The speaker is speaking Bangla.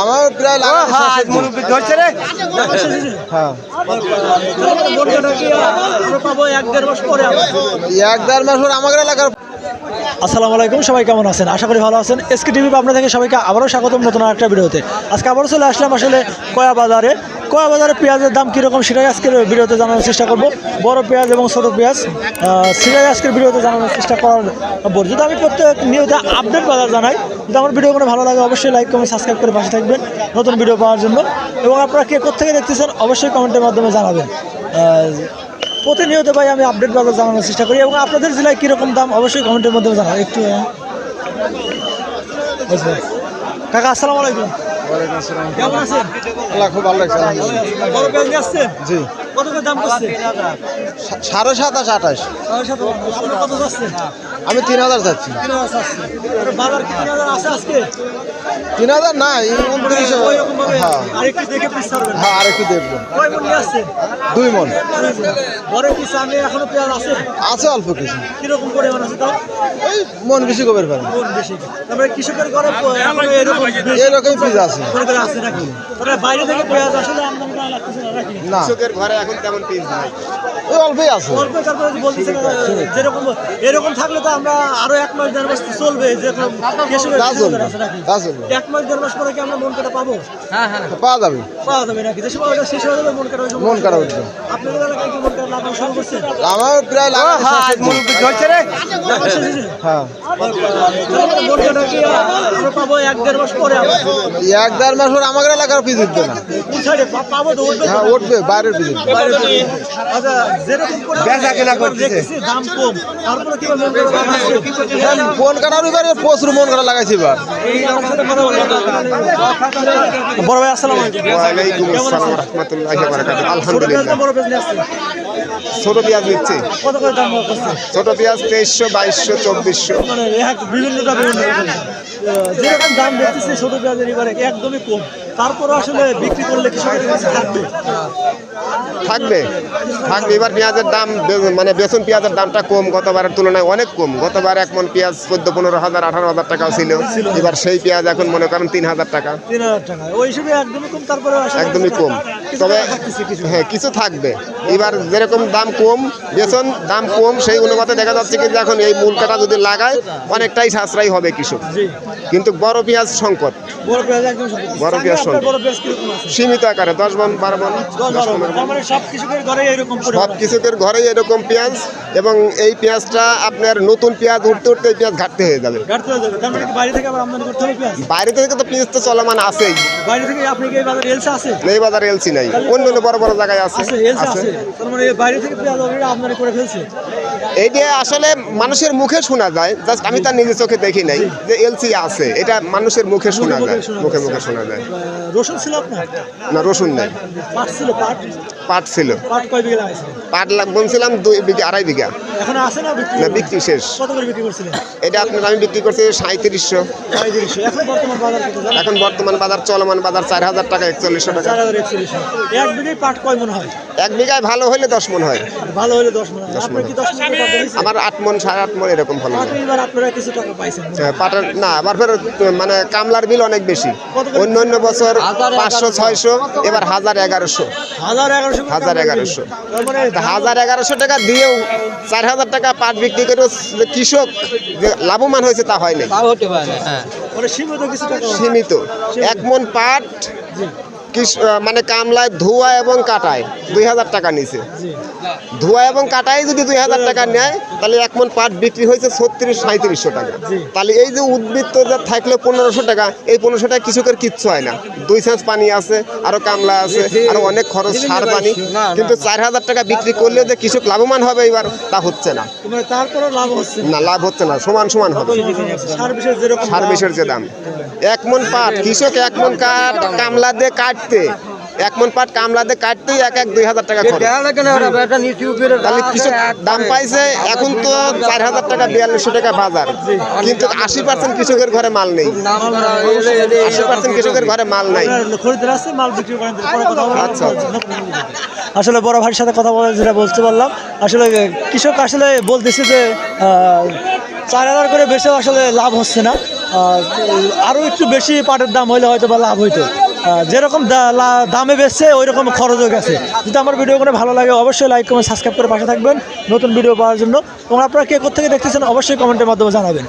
আমার প্রায়। হ্যাঁ মোটরটা কি আমরা পাবো এক দেড় মাস পরে আমাদের এলাকার আসসালামু আলাইকুম সবাই কেমন আছেন? আশা করি ভালো আছেন। এসকে টিভি আপনার থেকে সবাইকে আবারও স্বাগতম নতুন একটা ভিডিওতে। আজকে আবারও চলে আসলাম আসলে কয়া বাজারে। কয়া বাজারে পেঁয়াজের দাম কীরকম সেটাই আজকের ভিডিওতে জানানোর চেষ্টা করব। বড় পেঁয়াজ এবং ছোটো পেঁয়াজ সেটাই আজকের ভিডিওতে জানানোর চেষ্টা করার যদি আমি প্রত্যেক নিয়মিত আপডেট বাজার জানাই যদি আমার ভিডিও কোনো ভালো লাগে অবশ্যই লাইক কমেন্ট সাবস্ক্রাইব করে পাশে থাকবেন নতুন ভিডিও পাওয়ার জন্য। এবং আপনারা কে কোথেকে দেখতেছেন অবশ্যই কমেন্টের মাধ্যমে জানাবেন। প্রতিনিয়ত ভাই আমি আপডেট বাজার জানানোর চেষ্টা করি এবং আপনাদের জেলায় কীরকম দাম অবশ্যই কমেন্টের মাধ্যমে জানাও। একটু কাকা আসসালামু আলাইকুম। কেমন আছেন? আল্লাহ খুব ভালো লাগছে জি। কত করে দাম করছে? সাড়ে সাতাশ আঠাশ। কত আমি তিন হাজার যাচ্ছি। তিন হাজার চাচ্ছে বাজার কি তিন হাজার আছে আজকে? তিন হাজার নাই হ্যাঁ। আরেকটু দেখে পিস ছাড়বেন। হ্যাঁ আর দেখব। কয় মন দুই মন। বড় পিস আমি এখনও পেঁয়াজ আছে? আছে অল্প কিছু। কীরকম পরিমাণ আছে তাও ওই মন বেশি কবের পারে। মন বেশি। তারপরে কৃষকের ঘরে এরকম পিস আছে। নাকি? বাইরে থেকে পেঁয়াজ আসলে আমদানি করা লাগতেছে না নাকি? কৃষকের ঘরে এখন তেমন পিস নাই। ওই অল্পই আছে। অল্প তারপরে বলতেছে যেরকম এরকম থাকলে তো আমরা আরও এক মাস দেড় মাস চলবে যেরকম এক মাস দেড় মাস পরে কি আমরা মন কাটা পাবো? পাওয়া যাবে। পাওয়া যাবে নাকি? যে সময় শেষ হয়ে যাবে মন কাটা মন কাটা উঠবে আপনাদের এলাকায় কি মন কাটা লাগানো শুরু করছেন আমার প্রায় হ্যাঁ মন কাটা কি আমরা পাবো এক দেড় মাস পরে এক দেড় মাস পর আমাদের এলাকার পিস উঠবে না। তো? হ্যাঁ উঠবে বাইরের। আচ্ছা, কাটার এবারে প্রচুর মন কাটা লাগাইছি এবার। বড় ভাই আসসালামু আলাইকুম আসসালাম? ওয়া বারাকাতুহু ছোট পেঁয়াজ আলহামদুলিল্লাহ? ছোট নিচ্ছে কত করে ছোট পেঁয়াজ তেইশশো বাইশশো চব্বিশশো মানে এক বিভিন্ন রকম। যেরকম দাম দেখতেছি ছোট পেঁয়াজের এবারে একদমই কম তারপরে আসলে বিক্রি করলে কৃষকের কাছে থাকবে? থাকবে থাকবে। এবার পেঁয়াজের দাম মানে বেসন পেঁয়াজের দামটা কম গতবারের তুলনায় অনেক কম। গতবার এক মন পেঁয়াজ চোদ্দ পনেরো হাজার আঠারো হাজার টাকাও ছিল। এবার সেই পেঁয়াজ এখন মনে করেন তিন হাজার টাকা। তিন হাজার টাকা। ওই হিসেবে একদমই কম তারপরে একদমই কম। তবে হ্যাঁ কিছু থাকবে। এবার যেরকম দাম কম বেতন দাম কম সেই অনুপাতে দেখা যাচ্ছে কি যে এখন এই মূল কাটা যদি লাগায় অনেকটাই সাশ্রয়ী হবে কৃষক। কিন্তু বড় পেঁয়াজ সংকট। বড় পেঁয়াজ বড় পেঁয়াজ সীমিত আকারে দশ মন বারো মন। মানে। সব কৃষকের ঘরে এরকম পেঁয়াজ এবং এই পেঁয়াজটা আপনার নতুন পেঁয়াজ উঠতে উঠতে পেঁয়াজ ঘাটতে হয়ে যাবে। মানে কি বাইরে থেকে তো পেঁয়াজ তো চলমান আছেই। এই বাজারে এলসা নাই। অন্য অন্য বড় বড় জায়গায় আছে মানে এইটা আসলে মানুষের মুখে শোনা যায়। জাস্ট আমি তার নিজের চোখে দেখি নাই যে এলসি আছে। এটা মানুষের মুখে শোনা যায়। মুখে মুখে শোনা যায়। রসুন ছিল আপনার? না রসুন নেই। পাট ছিল পাট? পাট ছিল। পাট কয় বিঘা লাগাইছিলেন পাট লাগ- বলছিলাম দুই বিঘা আড়াই বিঘা। না বিক্রি? শেষ। কত করে বিক্রি করছিলেন? এটা আপনার আমি বিক্রি করছি সাঁত্রিশশো এখন বর্তমান বাজার কত? জানেন এখন বর্তমান বাজার চলমান বাজার চার হাজার টাকা একচল্লিশশো টাকা। এক বিঘায় পাট কয় মন হয়? এক বিঘায় ভালো হলে দশ মন হয়। ভালো হলে দশ মন হয়। মন আমার আট মন সাড়ে আট মন এরকম হয়। পাইছেন? হ্যাঁ, পাটের না আবার ফের মানে কামলার বিল অনেক বেশি। অন্য অন্য বছর পাঁচশো ছয়শো এবার হাজার এগারোশো। হাজার এগারোশো হাজার এগারোশো। হাজার এগারোশো টাকা দিয়েও চার হাজার টাকা পাট বিক্রি করেও কৃষক লাভবান হয়েছে তা হয়নি মানে সীমিত কিছু এক মন পাট মানে কামলায় ধোয়া এবং কাটায়। দুই হাজার টাকা নিছে। ধোয়া এবং কাটাই যদি দুই হাজার টাকা নেয় তাহলে এক মন পাট বিক্রি হয়েছে ছত্রিশ সাঁত্রিশশো টাকা। তাহলে এই যে উদ্বৃত্ত যা থাকলে পনেরোশো টাকা এই পনেরোশো টাকা কৃষকের কিচ্ছু হয় না। দুই সেন্স পানি আছে আরও কামলা আছে আরও অনেক খরচ সার পানি। কিন্তু চার হাজার টাকা বিক্রি করলে যে কৃষক লাভবান হবে এবার তা হচ্ছে না। মানে লাভ হচ্ছে। না লাভ হচ্ছে না সমান সমান হবে। সার বিষের যে দাম। এক মন পাট কৃষক এক মন কাঠ কামলা দিয়ে কাটতে। এক মন পাট কামলা দিয়ে কাটতেই এক এক দুই হাজার টাকা তাহলে কৃষক দাম পাইছে এখন তো চার হাজার টাকা বিয়াল্লিশশো টাকা বাজার। কিন্তু আশি পার্সেন্ট কৃষকের ঘরে মাল নেই। আশি পার্সেন্ট কৃষকের ঘরে মাল নাই। বলব। আচ্ছা। আসলে বড় ভাইয়ের সাথে কথা বলে যেটা বলতে পারলাম আসলে কৃষক আসলে বলতেছে যে চার হাজার করে বেশি আসলে লাভ হচ্ছে না। আরও একটু বেশি পাটের দাম হইলে হয়তো বা লাভ হইতো। যেরকম দামে বেচছে ওই রকম খরচও গেছে। যদি আমার ভিডিও কোনো ভালো লাগে, অবশ্যই লাইক কমেন্ট সাবস্ক্রাইব করে পাশে থাকবেন। নতুন ভিডিও পাওয়ার জন্য। এবং আপনারা কে কোথেকে দেখতেছেন, অবশ্যই কমেন্টের মাধ্যমে জানাবেন।